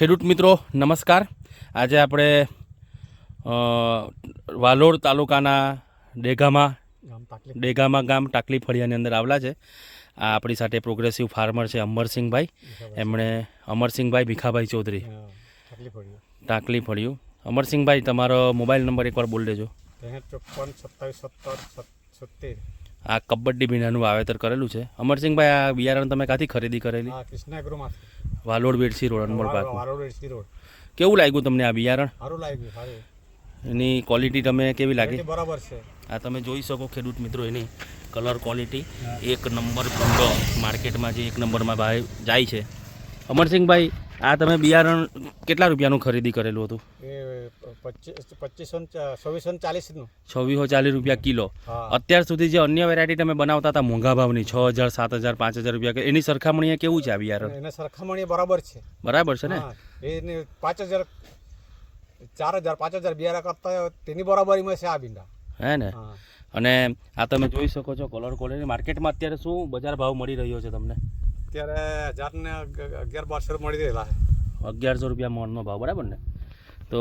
ખેડૂત મિત્રો નમસ્કાર. આજે આપણે વાલોડ તાલુકાના ડેગામાં ડેગામાં ગામ ટાકલી ફળિયાની અંદર આવેલા છે. આ આપણી સાથે પ્રોગ્રેસિવ ફાર્મર છે અમરસિંહભાઈ. એમણે અમરસિંહભાઈ ભીખાભાઈ ચૌધરી. ટાંકલી ફળિયું. અમરસિંહભાઈ તમારો મોબાઈલ નંબર એકવાર બોલ દેજો. ત્રેસઠ ચોપન સત્તાવીસ સત્તર સત્તેર. આ કબડ્ડી ભીંડાનું વાવેતર કરેલું છે. અમરસિંહભાઈ આ બિયારણ તમે ક્યાંથી ખરીદી કરેલી? કૃષ્ણાગૃહમાંથી. Valod Bedsi road Anmol road. કેવું લાગ્યું તમને આ બિયારણ? સારું લાગ્યું સારું. એની ક્વોલિટી તમે કેવી લાગી? બરાબર છે. આ તમે જોઈ શકો ખેડૂત મિત્રો એની કલર ક્વોલિટી એક નંબર ભૂંડો માર્કેટમાં જે એક નંબરમાં ભાઈ જાય છે. અમરસિંહભાઈ આ તમે બિયારણ કેટલા રૂપિયાનું ખરીદી કરેલું હતું? એ પચીસ છવ્વીસો ચાલીસનું. છવ્વીસો ચાલીસ રૂપિયા કિલો. અત્યાર સુધી જે અન્ય વેરાયટી તમે બનાવતા હતા મોંઘા ભાવની છ હજાર સાત હજાર પાંચ હજાર રૂપિયા એની સરખામણીએ કેવું છે આ બિયારણ? એની સરખામણી બરાબર છે. બરાબર છે ને? એની એને પાંચ હજાર ચાર હજાર પાંચ હજાર બિયારા કરતા તેની બરાબરીમાં છે આ ભીંડા હે ને? અને આ તમે જોઈ શકો છો કલર કોલેજ માર્કેટમાં અત્યારે શું બજાર ભાવ મળી રહ્યો છે તમને? અત્યારે હજારને અગિયાર બારસો મળી રહેલા અગિયારસો રૂપિયા મણનો ભાવ બરાબર ને? તો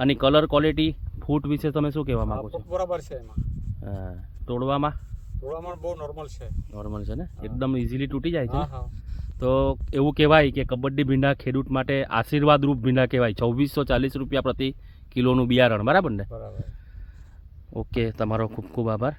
આની કલર ક્વોલિટી ફૂટ વિશે તમે શું કહેવા માંગો છો? બરાબર છે એમાં. તોડવામાં? થોડામાં બહુ નોર્મલ છે. નોર્મલ છે ને? એકદમ ઇઝીલી તૂટી જાય છે તો એવું કહેવાય કે કબડ્ડી ભીંડા ખેડૂત માટે આશીર્વાદ રૂપ ભીંડા કહેવાય. છવ્વીસો ચાલીસ રૂપિયા પ્રતિ કિલોનું બિયારણ બરાબર ને? બરાબર. ઓકે તમારો ખૂબ ખૂબ આભાર.